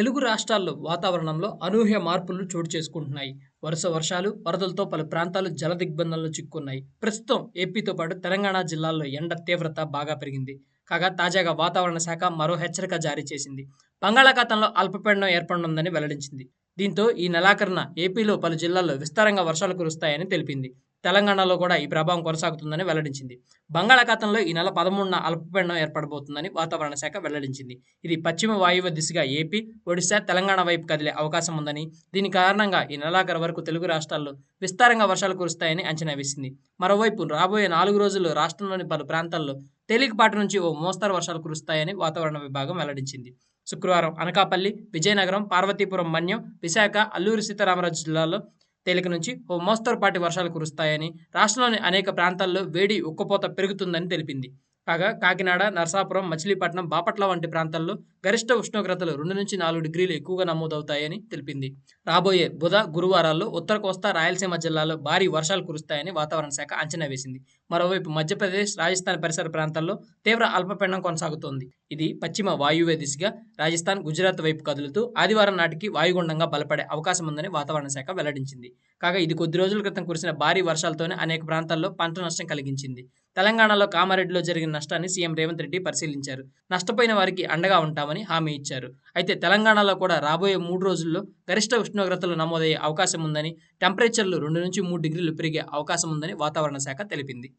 తెలుగు రాష్ట్రాల్లో వాతావరణంలో అనూహ్య మార్పులు చోటు చేసుకుంటున్నాయి. వరుస వర్షాలు వరదలతో పలు ప్రాంతాలు జల దిగ్బంధంలో చిక్కున్నాయి. ప్రస్తుతం ఏపీతో పాటు తెలంగాణ జిల్లాల్లో ఎండ తీవ్రత బాగా పెరిగింది. కాగా తాజాగా వాతావరణ శాఖ మరో హెచ్చరిక జారీ చేసింది. బంగాళాఖాతంలో అల్పపీడనం ఏర్పడనుందని వెల్లడించింది. దీంతో ఈ నెలాఖరున ఏపీలో పలు జిల్లాల్లో విస్తారంగా వర్షాలు కురుస్తాయని తెలిపింది. తెలంగాణలో కూడా ఈ ప్రభావం కొనసాగుతుందని వెల్లడించింది. బంగాళాఖాతంలో ఈ నెల పదమూడున అల్పపీడనం ఏర్పడబోతుందని వాతావరణ శాఖ వెల్లడించింది. ఇది పశ్చిమ వాయువ్య దిశగా ఏపీ ఒడిశా తెలంగాణ వైపు కదిలే అవకాశం ఉందని దీని కారణంగా ఈ నెలాఖరు వరకు తెలుగు రాష్ట్రాల్లో విస్తారంగా వర్షాలు కురుస్తాయని అంచనా వేసింది. మరోవైపు రాబోయే నాలుగు రోజుల్లో రాష్ట్రంలోని పలు ప్రాంతాల్లో తేలికపాటి నుంచి ఓ మోస్తరు వర్షాలు కురుస్తాయని వాతావరణ విభాగం వెల్లడించింది. శుక్రవారం అనకాపల్లి విజయనగరం పార్వతీపురం మన్యం విశాఖ అల్లూరి సీతారామరాజు జిల్లాలో తేలిక నుంచి ఓ మోస్తరుపాటి వర్షాలు కురుస్తాయని రాష్ట్రంలోని అనేక ప్రాంతాల్లో వేడి ఉక్కపోత పెరుగుతుందని తెలిపింది. కాగా కాకినాడ నరసాపురం మచిలీపట్నం బాపట్ల వంటి ప్రాంతాల్లో గరిష్ట ఉష్ణోగ్రతలు రెండు నుంచి నాలుగు డిగ్రీలు ఎక్కువగా నమోదవుతాయని తెలిపింది. రాబోయే బుధ గురువారాల్లో ఉత్తర కోస్తా రాయలసీమ జిల్లాలో భారీ వర్షాలు కురుస్తాయని వాతావరణ శాఖ అంచనా వేసింది. మరోవైపు మధ్యప్రదేశ్ రాజస్థాన్ పరిసర ప్రాంతాల్లో తీవ్ర అల్పపీడనం కొనసాగుతోంది. ఇది పశ్చిమ వాయువ్య దిశగా రాజస్థాన్ గుజరాత్ వైపు కదులుతూ ఆదివారం నాటికి వాయుగుండంగా బలపడే అవకాశం ఉందని వాతావరణ శాఖ వెల్లడించింది. కాగా ఇది కొద్ది రోజుల క్రితం కురిసిన భారీ వర్షాలతోనే అనేక ప్రాంతాల్లో పంట నష్టం కలిగించింది. తెలంగాణలో కామారెడ్డిలో జరిగిన నష్టాన్ని సీఎం రేవంత్ రెడ్డి పరిశీలించారు. నష్టపోయిన వారికి అండగా ఉంటామని హామీ ఇచ్చారు. అయితే తెలంగాణలో కూడా రాబోయే మూడు రోజుల్లో గరిష్ట ఉష్ణోగ్రతలు నమోదయ్యే అవకాశం ఉందని టెంపరేచర్లు రెండు నుంచి మూడు డిగ్రీలు పెరిగే అవకాశం ఉందని వాతావరణ శాఖ తెలిపింది.